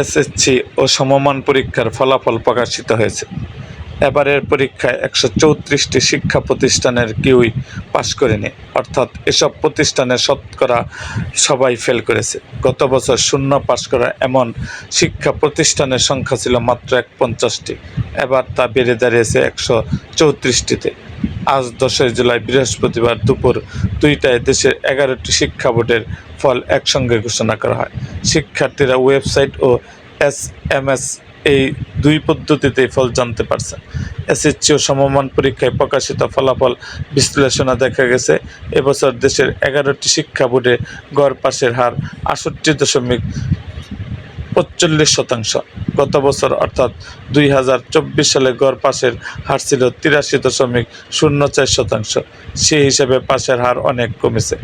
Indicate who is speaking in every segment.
Speaker 1: SSC ও সমমান পরীক্ষার ফলাফল প্রকাশিত হয়েছে। এবারের পরীক্ষায় একশো চৌত্রিশটি শিক্ষা প্রতিষ্ঠানের কেউই পাশ করেনি। অর্থাৎ এসব প্রতিষ্ঠানের শতকরা সবাই ফেল করেছে। গত বছর শূন্য পাশ করা এমন শিক্ষা প্রতিষ্ঠানের সংখ্যা ছিল মাত্র এক পঞ্চাশটি এবার তা বেড়ে দাঁড়িয়েছে একশো চৌত্রিশটিতে। আজ দশই জুলাই বৃহস্পতিবার দুপুর দুইটায় দেশের এগারোটি শিক্ষা বোর্ডের ফল একসঙ্গে ঘোষণা করা হয়। শিক্ষার্থীরা ওয়েবসাইট ও এস এম এস এই দুই পদ্ধতিতেই ফল জানতে পারছেন। এসএসসি ও সমমান পরীক্ষায় প্রকাশিত ফলাফল বিশ্লেষণে দেখা গেছে, এবছর দেশের এগারোটি শিক্ষা বোর্ডে গড় পাশের হার আটষট্টি দশমিক পঁচল্লিশ শতাংশ। গত বছর, অর্থাৎ দুই হাজার চব্বিশ সালে গড় পাশের হার ছিল তিরাশি দশমিক শূন্য চার শতাংশ। সেই হিসেবে পাশের হার অনেক কমেছে।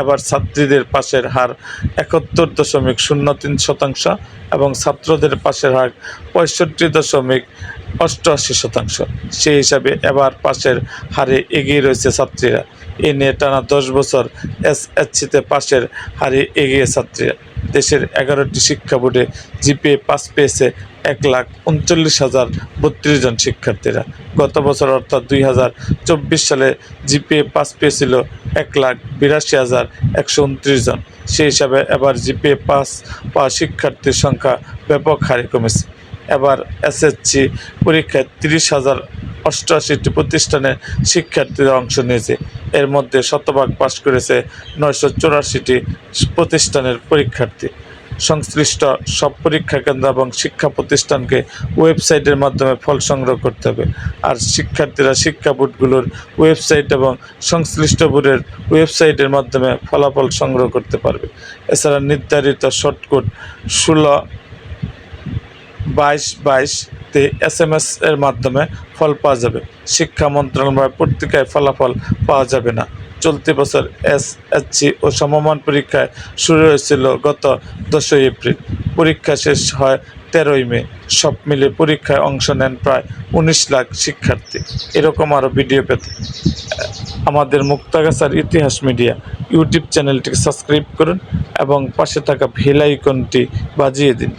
Speaker 1: এবার ছাত্রীদের পাশের হার একাত্তর দশমিক শূন্য তিন শতাংশ এবং ছাত্রদের পাশের হার পঁয়ষট্টি দশমিক অষ্টআশি শতাংশ। সেই হিসাবে এবার পাশের হারে এগিয়ে রয়েছে ছাত্রীরা। এ নিয়ে টানা দশ বছর এসএসসিতে পাশের হারে এগিয়ে ছাত্রীরা। দেশের এগারোটি শিক্ষা বোর্ডে জিপিএ পাস পেয়েছে এক লাখ উনচল্লিশ হাজার বত্রিশ জন শিক্ষার্থীরা। গত বছর অর্থাৎ দুই হাজার চব্বিশ সালে জিপিএ পাস পেয়েছিল এক লাখ বিরাশি হাজার একশো উনত্রিশ জন। সেই হিসাবে এবার জিপিএ পাস পাওয়া শিক্ষার্থীর সংখ্যা ব্যাপক হারে কমেছে। এবার এসএসসি পরীক্ষায় তিরিশ হাজার অষ্টআশিটি প্রতিষ্ঠানের শিক্ষার্থীরা অংশ নিয়েছে। এর মধ্যে শতভাগ পাশ করেছে নয়শো চৌরাশিটি প্রতিষ্ঠানের পরীক্ষার্থী। সংশ্লিষ্ট সব পরীক্ষা কেন্দ্র এবং শিক্ষা প্রতিষ্ঠানকে ওয়েবসাইটের মাধ্যমে ফল সংগ্রহ করতে হবে। আর শিক্ষার্থীরা শিক্ষা বোর্ডগুলোর ওয়েবসাইট এবং সংশ্লিষ্ট বোর্ডের ওয়েবসাইটের মাধ্যমে ফলাফল সংগ্রহ করতে পারবে। এছাড়া নির্ধারিত শর্টকট ষোলো বাইশ বাইশতে এস এম এস এর মাধ্যমে ফল পাওয়া যাবে। শিক্ষা মন্ত্রণালয় পত্রিকায় ফলাফল পাওয়া যাবে না। চলতি বছর এস এসসি ও সমমান পরীক্ষায় শুরু হয়েছিল গত দশই এপ্রিল। পরীক্ষা শেষ হয় তেরোই মে। সব মিলে পরীক্ষায় অংশ নেন প্রায় উনিশ লাখ শিক্ষার্থী। এরকম আরও ভিডিও পেতে আমাদের মুক্তাগাছার ইতিহাস মিডিয়া ইউটিউব চ্যানেলটিকে সাবস্ক্রাইব করুন এবং পাশে থাকা ভেল আইকনটি বাজিয়ে দিন।